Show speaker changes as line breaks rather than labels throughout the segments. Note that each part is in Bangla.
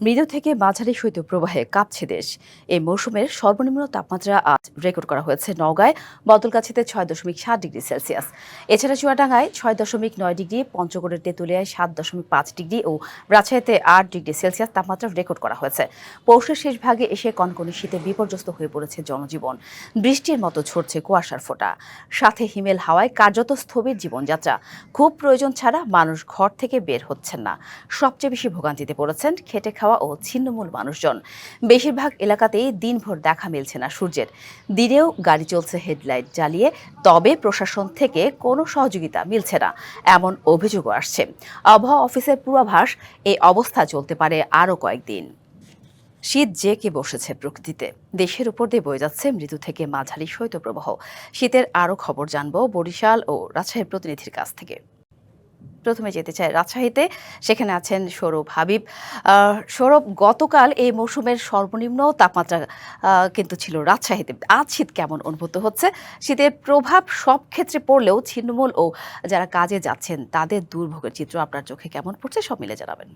মৃদু থেকে মাঝারি শৈত্যপ্রবাহে কাঁপছে দেশ। এই মৌসুমের সর্বনিম্ন তাপমাত্রা আজ রেকর্ড করা হয়েছে নওগাঁয়, বদলগাছিতে ছয় দশমিক সাত ডিগ্রি সেলসিয়াস। এছাড়া চুয়াডাঙ্গায় ছয় দশমিক নয় ডিগ্রি, পঞ্চগড়ের তেঁতুলিয়ায় সাত দশমিক পাঁচ ডিগ্রি ও রাজশাহীতে আট ডিগ্রি সেলসিয়াস তাপমাত্রা রেকর্ড করা হয়েছে। পৌষের শেষ ভাগে এসে কনকনি শীতে বিপর্যস্ত হয়ে পড়েছে জনজীবন। বৃষ্টির মতো ছড়ছে কুয়াশার ফোঁটা। সাথে হিমেল হাওয়ায় কার্যত স্থবির জীবনযাত্রা। খুব প্রয়োজন ছাড়া মানুষ ঘর থেকে বের হচ্ছেন না। সবচেয়ে বেশি ভোগান্তিতে পড়েছেন খেটে খাওয়া ও ছিন্নমূল মানুষজন। বেশিরভাগ এলাকাতেই দিনভর দেখা মিলছে না সূর্যের। দিনেও গাড়ি চলছে হেডলাইট জ্বালিয়ে, তবে প্রশাসন থেকে কোনো সহযোগিতা মিলছে না, এমন অভিযোগও আসছে। আবহাওয়া অফিসের পূর্বাভাস, এই অবস্থা চলতে পারে আরও কয়েকদিন। শীত জেঁকে বসেছে প্রকৃতিতে, দেশের উপর দিয়ে বয়ে যাচ্ছে মৃদু থেকে মাঝারি শৈত্যপ্রবাহ। শীতের আরও খবর জানব বরিশাল ও রাজশাহীর প্রতিনিধির কাছ থেকে। প্রথমে যেতে চাই রাজশাহীতে, সেখানে আছেন সৌরভ হাবিব। সৌরভ, গতকাল এই মৌসুমের সর্বনিম্ন তাপমাত্রা কিন্তু ছিল রাজশাহীতে। আজ শীত কেমন অনুভূত হচ্ছে? শীতের প্রভাব সব ক্ষেত্রে পড়লেও ছিন্নমূল ও যারা কাজে যাচ্ছেন, তাদের দুর্ভোগের চিত্র আপনার চোখে কেমন পড়ছে, সব মিলে জানাবেন।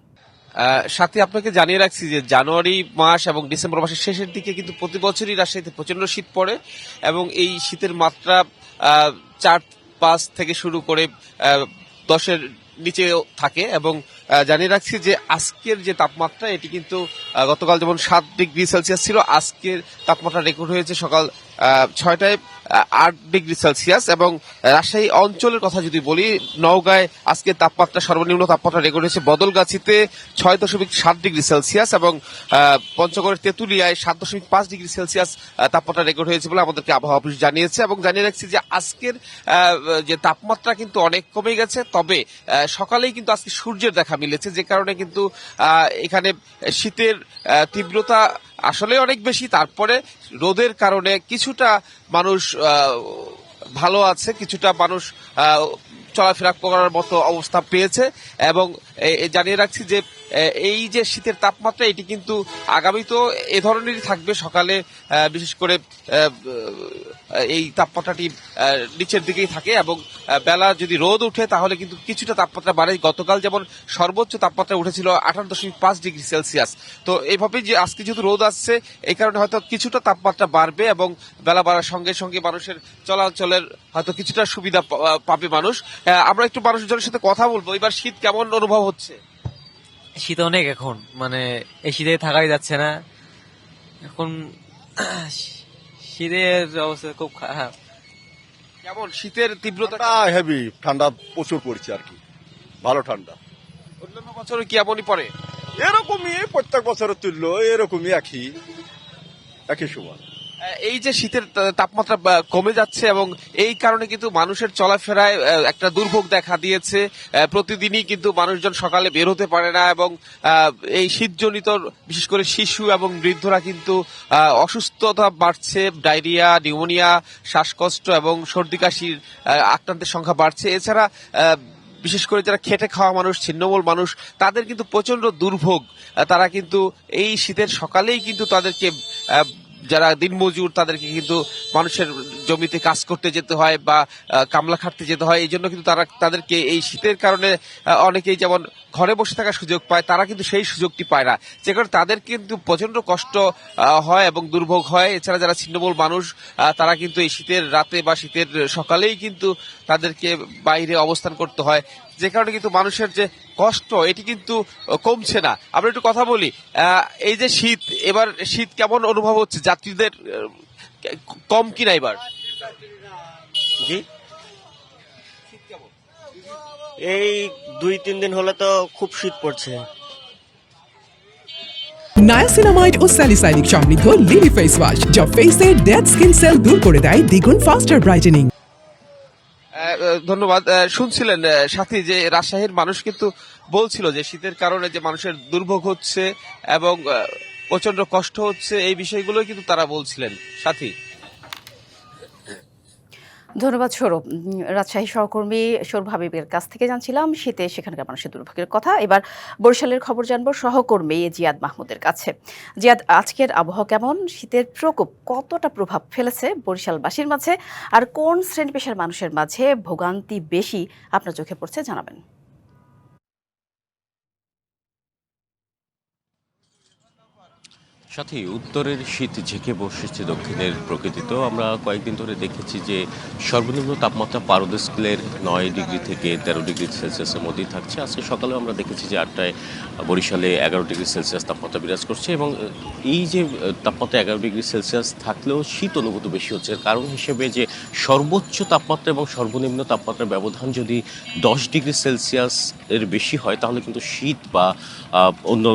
সাথে, আপনাকে জানিয়ে রাখছি যে জানুয়ারি মাস এবং ডিসেম্বর মাসের শেষের দিকে কিন্তু প্রতি বছরই রাজশাহীতে প্রচণ্ড শীত পড়ে এবং এই শীতের মাত্রা চার পাঁচ থেকে শুরু করে দশের নিচে থাকে এবং জানিয়ে রাখছি যে আজকের যে তাপমাত্রা, এটি কিন্তু গতকাল যেমন সাত ডিগ্রি সেলসিয়াস ছিল, আজকের তাপমাত্রা রেকর্ড হয়েছে সকাল ছয়টায় আট ডিগ্রি সেলসিয়াস এবং রাজশাহী অঞ্চলের কথা যদি বলি, নওগাঁয় আজকে তাপমাত্রা সর্বনিম্ন তাপমাত্রা রেকর্ড হয়েছে বদলগাছিতে ছয় দশমিক সাত ডিগ্রি সেলসিয়াস এবং পঞ্চগড়ের তেঁতুলিয়ায় সাত দশমিক পাঁচ ডিগ্রি সেলসিয়াস তাপমাত্রা রেকর্ড হয়েছে বলে আমাদেরকে আবহাওয়া অফিস জানিয়েছে এবং জানিয়ে রাখছি যে আজকের যে তাপমাত্রা কিন্তু অনেক কমে গেছে, তবে সকালেই কিন্তু আজকে সূর্যের দেখা মিলেছে, যে কারণে কিন্তু এখানে শীতের তীব্রতা আসলে অনেক বেশি, তারপরে রোদের কারণে কিছুটা মানুষ ভালো আছে, কিছুটা মানুষ চলাফেরা করার মতো অবস্থা পেয়েছে এবং জানিয়ে রাখছি যে এই যে শীতের তাপমাত্রা, এটি কিন্তু আগামী তো এ ধরনেরই থাকবে। সকালে বিশেষ করে এই তাপমাত্রাটি নিচের দিকেই থাকে এবং বেলা যদি রোদ উঠে, তাহলে কিন্তু কিছুটা তাপমাত্রা বাড়ে। গতকাল যেমন সর্বোচ্চ তাপমাত্রা উঠেছিল আঠারো দশমিক পাঁচ ডিগ্রি সেলসিয়াস। তো এইভাবে যে আজকে যেহেতু রোদ আসছে, এই কারণে হয়তো কিছুটা তাপমাত্রা বাড়বে এবং বেলা বাড়ার সঙ্গে সঙ্গে মানুষের চলাচলের হয়তো কিছুটা সুবিধা পাবে মানুষ। আমরা একটু মানুষজনের সাথে কথা বলব। এবার শীত কেমন অনুভব হচ্ছে?
শীত অনেক এখন মানে এই শীতে থাকাই যাচ্ছে না। এখন শীতের অবস্থা খুব খারাপ।
কেমন? শীতের তীব্রতা
ঠান্ডা হেভি ঠান্ডা প্রচুর পড়ছে আর কি। ভালো ঠান্ডা।
অন্যান্য বছরে কি এমনই পড়ে?
এরকমই প্রত্যেক বছরের তুল্য এরকমই একই একই সমান
আহ, এই যে শীতের তাপমাত্রা কমে যাচ্ছে এবং এই কারণে কিন্তু মানুষের চলাফেরায় একটা দুর্ভোগ দেখা দিয়েছে। প্রতিদিনই কিন্তু মানুষজন সকালে বের হতে পারে না এবং এই শীতজনিত, বিশেষ করে শিশু এবং বৃদ্ধরা কিন্তু অসুস্থতা বাড়ছে, ডায়রিয়া, নিউমোনিয়া, শ্বাসকষ্ট এবং সর্দি কাশির আক্রান্তের সংখ্যা বাড়ছে। এছাড়া বিশেষ করে যারা খেটে খাওয়া মানুষ, ছিন্নমূল মানুষ, তাদের কিন্তু প্রচণ্ড দুর্ভোগ। তারা কিন্তু এই শীতের সকালেই কিন্তু তাদেরকে যারা দিনমজুর তাদেরকে কিন্তু মানুষের জমিতে কাজ করতে যেতে হয় বা কামলা খাটতে যেতে হয়। এই জন্য কিন্তু তারা, তাদেরকে এই শীতের কারণে অনেকেই যেমন ঘরে বসে থাকার সুযোগ পায়, তারা কিন্তু সেই সুযোগটি পায় না। যে কারণে তাদের কিন্তু প্রচণ্ড কষ্ট হয় এবং দুর্ভোগ হয়। এছাড়া যারা ছিন্নমূল মানুষ তারা কিন্তু এই শীতের রাতে বা শীতের সকালেই কিন্তু তাদেরকে বাইরে অবস্থান করতে হয়। যে কারণে কিন্তু মানুষের যে কষ্ট এটি কিন্তু কমছে না। আমরা একটু কথা বলি এই যে শীত এবার শীত কেমন অনুভব হচ্ছে? যাত্রীদের কম কিনা এবার?
জি? এই দুই তিন দিন হলে তো খুব শীত পড়ছে।
নায়াসিনামাইড ও স্যালিসাইনিক সমৃদ্ধ লিলি ফেস ওয়াশ যা ফেসের ডেড স্কিন সেল দূর করে দেয় দ্বিগুণ ফাস্টার ব্রাইটেনিং
ধন্যবাদ। শুনছিলেন সাথে যে রাজশাহীর মানুষ কিন্তু বলছিল যে শীতের কারণে যে মানুষের দুর্ভোগ হচ্ছে এবং প্রচণ্ড কষ্ট হচ্ছে, এই বিষয়গুলো কিন্তু তারা বলছিলেন। সাথী?
ধন্যবাদ, সৌরভ। রাজশাহী সহকর্মী সৌরভ হাবিবের কাছ থেকে জানছিলাম, শীতে সেখানকার মানুষের দুর্ভোগের কথা। এবার বরিশালের খবর জানব সহকর্মী জিয়াদ মাহমুদের কাছে। জিয়াদ, আজকের আবহাওয়া কেমন? শীতের প্রকোপ কতটা প্রভাব ফেলেছে বরিশালবাসীর মাঝে? আর কোন শ্রেণি পেশার মানুষের মাঝে ভোগান্তি বেশি আপনার চোখে পড়ছে, জানাবেন।
সাথে উত্তরের শীত ঝেঁকে বসেছে দক্ষিণের প্রকৃতিতেও। আমরা কয়েকদিন ধরে দেখেছি যে সর্বনিম্ন তাপমাত্রা পারদ স্কেলের নয় ডিগ্রি থেকে তেরো ডিগ্রি সেলসিয়াসের মধ্যেই থাকছে। আজকে সকালেও আমরা দেখেছি যে আটটায় বরিশালে এগারো ডিগ্রি সেলসিয়াস তাপমাত্রা বিরাজ করছে এবং এই যে তাপমাত্রা এগারো ডিগ্রি সেলসিয়াস থাকলেও শীত অনুভূত বেশি হচ্ছে। কারণ হিসেবে যে সর্বোচ্চ তাপমাত্রা এবং সর্বনিম্ন তাপমাত্রার ব্যবধান যদি দশ ডিগ্রি সেলসিয়াস এর বেশি হয়, তাহলে কিন্তু শীত বা অন্য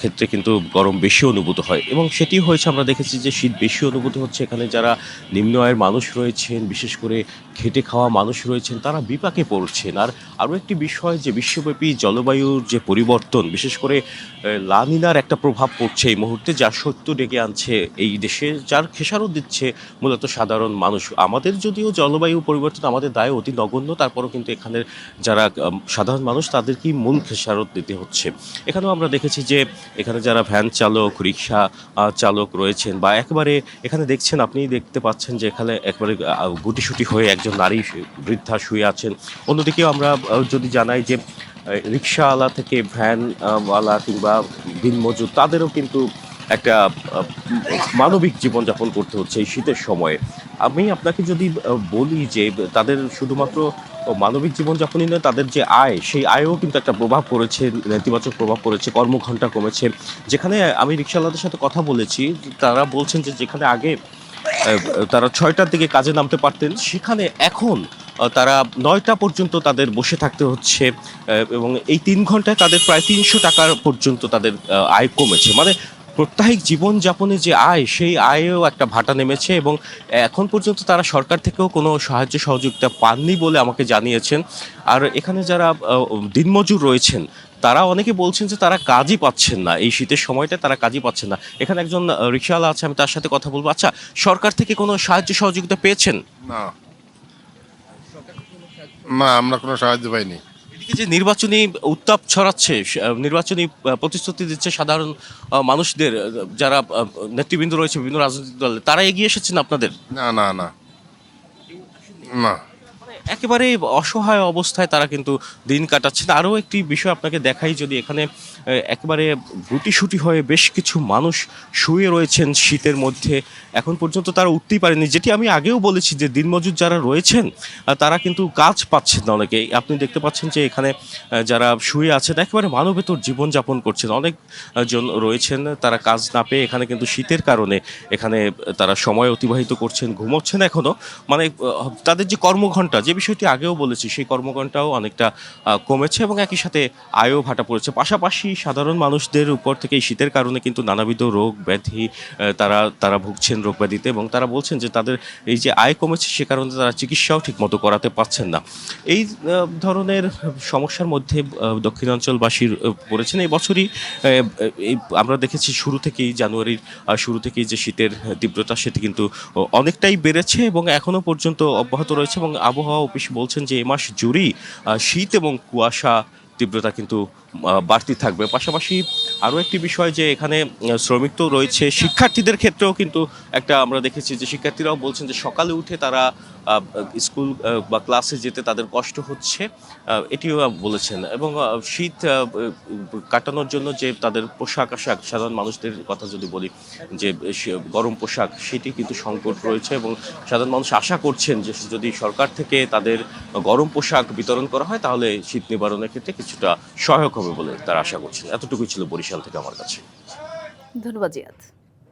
ক্ষেত্রে কিন্তু গরম বেশি অনুভূত হয়। এবং সেটি হয়েছে আমরা দেখেছি যে শীত বেশি অনুভূত হচ্ছে। এখানে যারা নিম্ন আয়ের মানুষ রয়েছেন বিশেষ করে খেটে খাওয়া মানুষ রয়েছেন তারা বিপাকে পড়ছেন। আর আরও একটি বিষয় যে বিশ্বব্যাপী জলবায়ুর যে পরিবর্তন বিশেষ করে আহ, লানিনার একটা প্রভাব পড়ছে এই মুহূর্তে যা সত্য ডেকে আনছে এই দেশে যার খেসারত দিচ্ছে মূলত সাধারণ মানুষ। আমাদের যদিও জলবায়ু পরিবর্তন আমাদের দায় অতি নগণ্য তারপরও কিন্তু এখানের যারা সাধারণ মানুষ তাদেরকেই মূল খেসারত দিতে হচ্ছে? এখানেও আমরা দেখেছি যে এখানে যারা ভ্যান চালক রিক্সা চালক রয়েছেন বা একেবারে এখানে দেখছেন আপনি দেখতে পাচ্ছেন যে এখানে একবারে গুটিসুটি হয়ে একজন নারী বৃদ্ধা শুয়ে আছেন। অন্যদিকে আমরা যদি জানাই যে রিক্সাওয়ালা থেকে ভ্যানওয়ালা কিংবা দিনমজুর, তাদেরও কিন্তু একটা মানবিক জীবনযাপন করতে হচ্ছে এই শীতের সময়ে। আমি আপনাকে যদি বলি যে, তাদের শুধুমাত্র মানবিক জীবনযাপনই নয় তাদের যে আয়, সেই আয়ও কিন্তু একটা প্রভাব পড়েছে, নেতিবাচক প্রভাব পড়েছে, কর্মঘণ্টা কমেছে। যেখানে আমি রিক্সাওয়ালাদের সাথে কথা বলেছি, তারা বলছেন যে যেখানে আগে তারা ছয়টার দিকে কাজে নামতে পারতেন, সেখানে এখন তারা নয়টা পর্যন্ত তাদের বসে থাকতে হচ্ছে এবং এই তিন ঘন্টায় তাদের প্রায় তিনশো টাকার পর্যন্ত তাদের আয় কমেছে। মানে প্রত্যাহিক জীবনযাপনে যে আয়, সেই আয়েও একটা ভাটা নেমেছে এবং এখন পর্যন্ত তারা সরকার থেকেও কোনো সাহায্য সহযোগিতা পাননি বলে আমাকে জানিয়েছেন। আর এখানে যারা দিনমজুর রয়েছেন, তারা অনেকে বলছেন যে তারা কাজই পাচ্ছেন না। এই শীতের সময়টা তারা কাজই পাচ্ছেন না। এখানে একজন রিক্সাওয়ালা আছে, আমি তার সাথে কথা বলব। আচ্ছা সরকার থেকে কোনো সাহায্য সহযোগিতা পেয়েছেন?
না। না, আমরা কোনো সাহায্য পাইনি।
যে নির্বাচনী উত্তাপ ছড়াচ্ছে নির্বাচনী প্রতিশ্রুতি দিচ্ছে সাধারণ মানুষদের যারা নেতৃবৃন্দ রয়েছে বিভিন্ন রাজনৈতিক দলে, তারা এগিয়ে এসেছেন আপনাদের?
না না না। না।
একেবারে অসহায় অবস্থায় তারা কিন্তু দিন কাটাচ্ছেন। আরও একটি বিষয় আপনাকে দেখাই, যদি এখানে একেবারে গুটিসুটি হয়ে বেশ কিছু মানুষ শুয়ে রয়েছেন শীতের মধ্যে, এখন পর্যন্ত তারা উঠতেই পারেনি যেটি আমি আগেও বলেছি যে দিনমজুর যারা রয়েছেন তারা কিন্তু কাজ পাচ্ছেন না অনেকে। আপনি দেখতে পাচ্ছেন যে এখানে যারা শুয়ে আছেন, একেবারে মানবেতর জীবনযাপন করছেন। অনেক জন রয়েছেন, তারা কাজ না পেয়ে এখানে কিন্তু শীতের কারণে এখানে তারা সময় অতিবাহিত করছেন, ঘুমোচ্ছেন এখনও মানে তাদের যে কর্মঘণ্টা, যে বিষয়টি আগেও বলেছি, সেই কর্মঘণ্টাও অনেকটা কমেছে এবং একই সাথে আয়ও ভাটা পড়েছে। পাশাপাশি সাধারণ মানুষদের উপর থেকে এই শীতের কারণে কিন্তু নানাবিধ রোগ ব্যাধি তারা তারা ভুগছেন রোগ ব্যাধিতে এবং তারা বলছেন যে তাদের এই যে আয় কমেছে সে কারণে তারা চিকিৎসাও ঠিকমতো করাতে পারছেন না। এই ধরনের সমস্যার মধ্যে দক্ষিণাঞ্চলবাসীর পড়েছেন। এই বছরই আমরা দেখেছি শুরু থেকেই, জানুয়ারির শুরু থেকেই যে শীতের তীব্রতা সেটি কিন্তু অনেকটাই বেড়েছে এবং এখনও পর্যন্ত অব্যাহত রয়েছে এবং আবহাওয়া অফিস বলছেন যে এ মাস জুড়েই শীত এবং কুয়াশা তীব্রতা কিন্তু বাড়তি থাকবে। পাশাপাশি আরও একটি বিষয় যে এখানে শ্রমিক তো রয়েছে, শিক্ষার্থীদের ক্ষেত্রেও কিন্তু একটা আমরা দেখেছি যে শিক্ষার্থীরাও বলছেন যে সকালে উঠে তারা স্কুল বা ক্লাসে যেতে তাদের কষ্ট হচ্ছে এটিও বলেছেন। এবং শীত কাটানোর জন্য যে তাদের পোশাক আশাক, সাধারণ মানুষদের কথা যদি বলি, যে গরম পোশাক, সেটি কিন্তু সংকট রয়েছে এবং সাধারণ মানুষ আশা করছেন যে যদি সরকার থেকে তাদের গরম পোশাক বিতরণ করা হয়, তাহলে শীত নিবারণের ক্ষেত্রে কিছুটা সহায়ক হবে বলে তারা আশা করছেন। এতটুকুই ছিল বরিশাল থেকে আমার কাছে।
ধন্যবাদ